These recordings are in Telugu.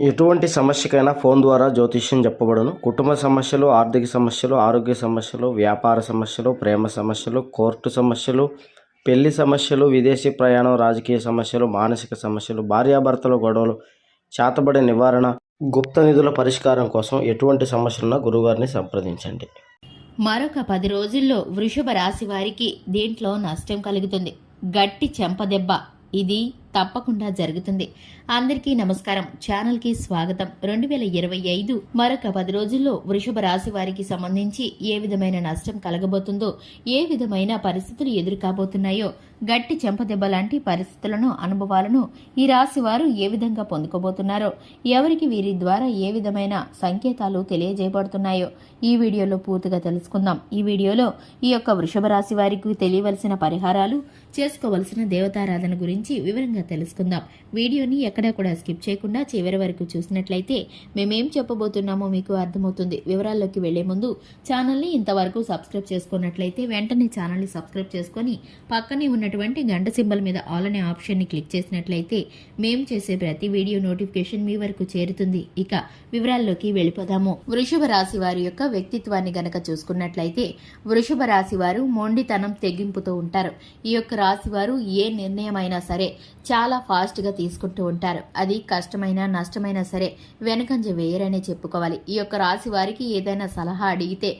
ఎటువంటి సమస్యకైనా ఫోన్ ద్వారా జ్యోతిష్యం చెప్పబడును. కుటుంబ సమస్యలు ఆర్థిక సమస్యలు ఆరోగ్య సమస్యలు వ్యాపార సమస్యలు ప్రేమ సమస్యలు కోర్టు సమస్యలు పెళ్ళి సమస్యలు విదేశీ ప్రయాణం రాజకీయ సమస్యలు మానసిక సమస్యలు భార్యాభర్తల గొడవలు చేతబడి నివారణ గుప్త నిధుల పరిష్కారం కోసం ఎటువంటి సమస్యలున్నా గురుగారిని సంప్రదించండి. మరొక పది రోజుల్లో వృషభ రాశి వారికి దీంట్లో నష్టం కలుగుతుంది. గట్టి చెంపదెబ్బ. ఇది తప్పకుండా జరుగుతుంది. అందరికీ నమస్కారం. ఛానల్కి స్వాగతం. రెండు వేల ఇరవై ఐదు మరొక పది రోజుల్లో వృషభ రాశి వారికి సంబంధించి ఏ విధమైన నష్టం కలగబోతుందో ఏ విధమైన పరిస్థితులు ఎదురుకాబోతున్నాయో గట్టి చెంపదెబ్బ లాంటి పరిస్థితులను అనుభవాలను ఈ రాశి వారు ఏ విధంగా పొందుకోబోతున్నారో ఎవరికి వీరి ద్వారా ఏ విధమైన సంకేతాలు తెలియజేయబడుతున్నాయో ఈ వీడియోలో పూర్తిగా తెలుసుకుందాం. ఈ వీడియోలో ఈ యొక్క వృషభ రాశి వారికి తెలియవలసిన పరిహారాలు చేసుకోవలసిన దేవతారాధన గురించి వివరంగా తెలుసుకుందాం. వీడియోని ఎక్కడా కూడా స్కిప్ చేయకుండా చివరి వరకు చూసినట్లయితే మేమేం చెప్పబోతున్నామో మీకు అర్థమవుతుంది. వివరాల్లోకి వెళ్ళే ముందు ఛానల్ని ఇంతవరకు సబ్స్క్రైబ్ చేసుకున్నట్లయితే వెంటనే ఛానల్ని సబ్స్క్రైబ్ చేసుకొని పక్కనే ఉన్నటువంటి గంట సింబల్ మీద ఆల్ అనే ఆప్షన్ని క్లిక్ చేసినట్లయితే మేము చేసే ప్రతి వీడియో నోటిఫికేషన్ మీ వరకు చేరుతుంది. ఇక వివరాల్లోకి వెళ్ళిపోదాము. వృషభ రాశి వారి యొక్క వ్యక్తిత్వాన్ని గనక చూసుకున్నట్లయితే వృషభ రాశి వారు మొండితనం తెగింపుతో ఉంటారు. ఈ యొక్క రాశి వారు ఏ నిర్ణయం అయినా సరే చాలా ఫాస్ట్గా తీసుకుంటూ ఉంటారు. అది కష్టమైనా నష్టమైనా సరే వెనకంజ వేయరనే చెప్పుకోవాలి. ఈ యొక్క రాశి వారికి ఏదైనా సలహా అడిగితే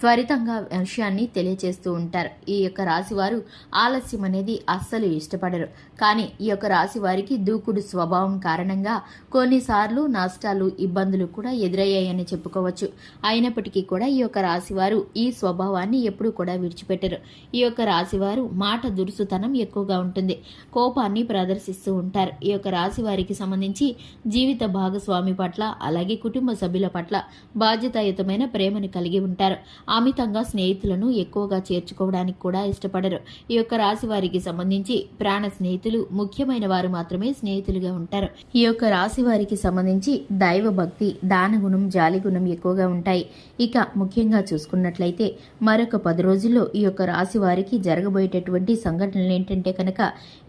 త్వరితంగా విషయాన్ని తెలియచేస్తూ ఉంటారు. ఈ యొక్క రాశివారు ఆలస్యం అనేది అస్సలు ఇష్టపడరు. కానీ ఈ యొక్క రాశి వారికి దూకుడు స్వభావం కారణంగా కొన్నిసార్లు నష్టాలు ఇబ్బందులు కూడా ఎదురయ్యాయని చెప్పుకోవచ్చు. అయినప్పటికీ కూడా ఈ యొక్క రాశివారు ఈ స్వభావాన్ని ఎప్పుడూ కూడా విడిచిపెట్టరు. ఈ యొక్క రాశివారు మాట దురుసుతనం ఎక్కువగా ఉంటుంది. కోపాన్ని ప్రదర్శిస్తూ ఉంటారు. ఈ యొక్క రాశి వారికి సంబంధించి జీవిత భాగస్వామి పట్ల అలాగే కుటుంబ సభ్యుల పట్ల బాధ్యతాయుతమైన ప్రేమను కలిగి ఉంటారు. అమితంగా స్నేహితులను ఎక్కువగా చేర్చుకోవడానికి కూడా ఇష్టపడరు. ఈ యొక్క రాశి వారికి సంబంధించి ప్రాణ స్నేహితులు ముఖ్యమైన వారు మాత్రమే స్నేహితులుగా ఉంటారు. ఈ యొక్క రాశి వారికి సంబంధించి దైవ భక్తి దాన గుణం జాలి గుణం ఎక్కువగా ఉంటాయి. ఇక ముఖ్యంగా చూసుకున్నట్లయితే మరొక పది రోజుల్లో ఈ యొక్క రాశి వారికి జరగబోయేటటువంటి సంఘటనలు ఏంటంటే కనుక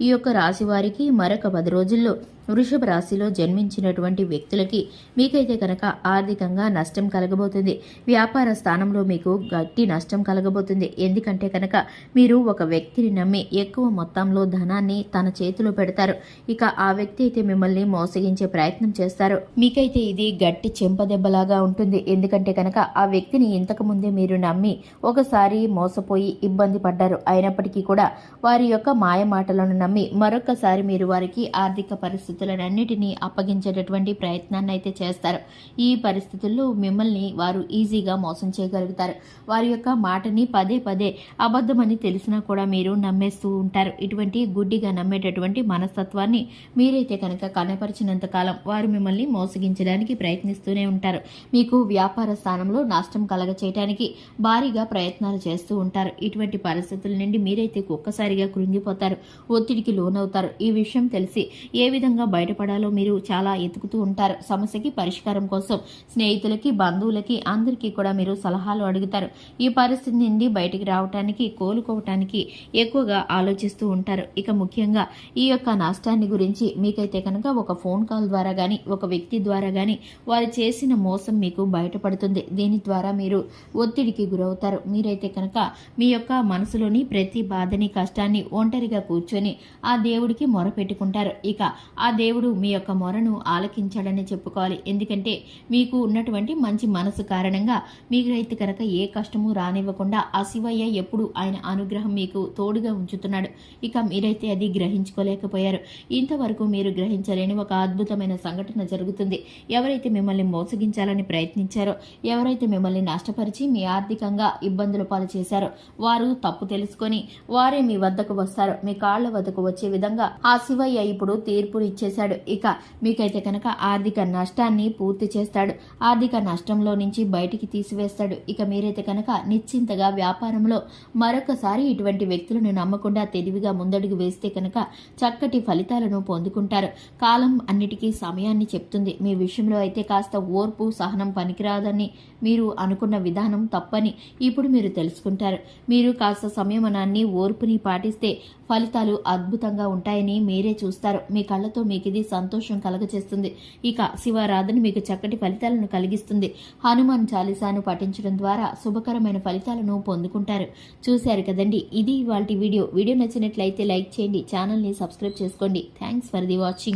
ఈ యొక్క రాశి వారికి మరొక పది రోజుల్లో వృషభ రాశిలో జన్మించినటువంటి వ్యక్తులకి మీకైతే కనుక ఆర్థికంగా నష్టం కలగబోతుంది. వ్యాపార స్థానంలో మీకు గట్టి నష్టం కలగబోతుంది. ఎందుకంటే కనుక మీరు ఒక వ్యక్తిని నమ్మి ఎక్కువ మొత్తంలో ధనాన్ని తన చేతిలో పెడతారు. ఇక ఆ వ్యక్తి అయితే మిమ్మల్ని మోసగించే ప్రయత్నం చేస్తారు. మీకైతే ఇది గట్టి చెంపదెబ్బలాగా ఉంటుంది. ఎందుకంటే కనుక ఆ వ్యక్తిని ఇంతకు ముందే మీరు నమ్మి ఒకసారి మోసపోయి ఇబ్బంది పడ్డారు. అయినప్పటికీ కూడా వారి యొక్క మాయ మాటలను నమ్మి మరొకసారి మీరు వారికి ఆర్థిక పరిస్థితి పరిస్థితులన్నిటినీ అప్పగించేటటువంటి ప్రయత్నాన్ని అయితే చేస్తారు. ఈ పరిస్థితుల్లో మిమ్మల్ని వారు ఈజీగా మోసం చేయగలుగుతారు. వారి యొక్క మాటని పదే పదే అబద్ధమని తెలిసినా కూడా మీరు నమ్మేస్తూ ఉంటారు. ఇటువంటి గుడ్డిగా నమ్మేటటువంటి మనస్తత్వాన్ని మీరైతే కనుక కనపరిచినంత కాలం వారు మిమ్మల్ని మోసగించడానికి ప్రయత్నిస్తూనే ఉంటారు. మీకు వ్యాపార స్థానంలో నష్టం కలగ చేయడానికి భారీగా ప్రయత్నాలు చేస్తూ ఉంటారు. ఇటువంటి పరిస్థితుల నుండి మీరైతే ఒక్కసారిగా కృంగిపోతారు. ఒత్తిడికి లోనవుతారు. ఈ విషయం తెలిసి ఏ విధంగా బయటపడాలో మీరు చాలా ఎతుకుతూ ఉంటారు. సమస్యకి పరిష్కారం కోసం స్నేహితులకి బంధువులకి అందరికీ కూడా మీరు సలహాలు అడుగుతారు. ఈ పరిస్థితి నుండి బయటికి రావటానికి కోలుకోవటానికి ఎక్కువగా ఆలోచిస్తూ ఉంటారు. ఇక ముఖ్యంగా ఈ యొక్క నష్టాన్ని గురించి మీకైతే కనుక ఒక ఫోన్ కాల్ ద్వారా కానీ ఒక వ్యక్తి ద్వారా కానీ వారు చేసిన మోసం మీకు బయటపడుతుంది. దీని ద్వారా మీరు ఒత్తిడికి గురవుతారు. మీరైతే కనుక మీ యొక్క మనసులోని ప్రతి బాధని కష్టాన్ని ఒంటరిగా కూర్చొని ఆ దేవుడికి మొరపెట్టుకుంటారు. ఇక ఆ దేవుడు మీ యొక్క మొరను ఆలకించాడని చెప్పుకోవాలి. ఎందుకంటే మీకు ఉన్నటువంటి మంచి మనసు కారణంగా మీరైతే కనుక ఏ కష్టము రానివ్వకుండా ఆ శివయ్య ఎప్పుడు ఆయన అనుగ్రహం మీకు తోడుగా ఉంచుతున్నాడు. ఇక మీరైతే అది గ్రహించుకోలేకపోయారు. ఇంతవరకు మీరు గ్రహించలేని ఒక అద్భుతమైన సంఘటన జరుగుతుంది. ఎవరైతే మిమ్మల్ని మోసగించాలని ప్రయత్నించారో ఎవరైతే మిమ్మల్ని నష్టపరిచి మీ ఆర్థికంగా ఇబ్బందుల పాలు చేశారో వారు తప్పు తెలుసుకొని వారే మీ వద్దకు వస్తారు. మీ కాళ్ళ వద్దకు వచ్చే విధంగా ఆ శివయ్య ఇప్పుడు తీర్పుని చేశాడు. ఇక మీకైతే కనుక ఆర్థిక నష్టాన్ని పూర్తి చేస్తాడు. ఆర్థిక నష్టంలో నుంచి బయటికి తీసివేస్తాడు. ఇక మీరైతే కనుక నిశ్చింతగా వ్యాపారంలో మరొకసారి ఇటువంటి వ్యక్తులను నమ్మకుండా తెలివిగా ముందడుగు వేస్తే కనుక చక్కటి ఫలితాలను పొందుకుంటారు. కాలం అన్నిటికీ సమయాన్ని చెప్తుంది. మీ విషయంలో అయితే కాస్త ఓర్పు సహనం పనికిరాదని మీరు అనుకున్న విధానం తప్పని ఇప్పుడు మీరు తెలుసుకుంటారు. మీరు కాస్త సంయమనాన్ని ఓర్పుని పాటిస్తే ఫలితాలు అద్భుతంగా ఉంటాయని మీరే చూస్తారు. మీ కళ్ళతో మీ మీకు ఇది సంతోషం కలగచేస్తుంది ఇక శివారాధన మీకు చక్కటి ఫలితాలను కలిగిస్తుంది. హనుమాన్ చాలీసాను పఠించడం ద్వారా శుభకరమైన ఫలితాలను పొందుకుంటారు. చూశారు కదండి? ఇది ఇవాళ వీడియో. వీడియో నచ్చినట్లయితే లైక్ చేయండి ఛానల్ని సబ్స్క్రైబ్ చేసుకోండి. Thanks for the watching.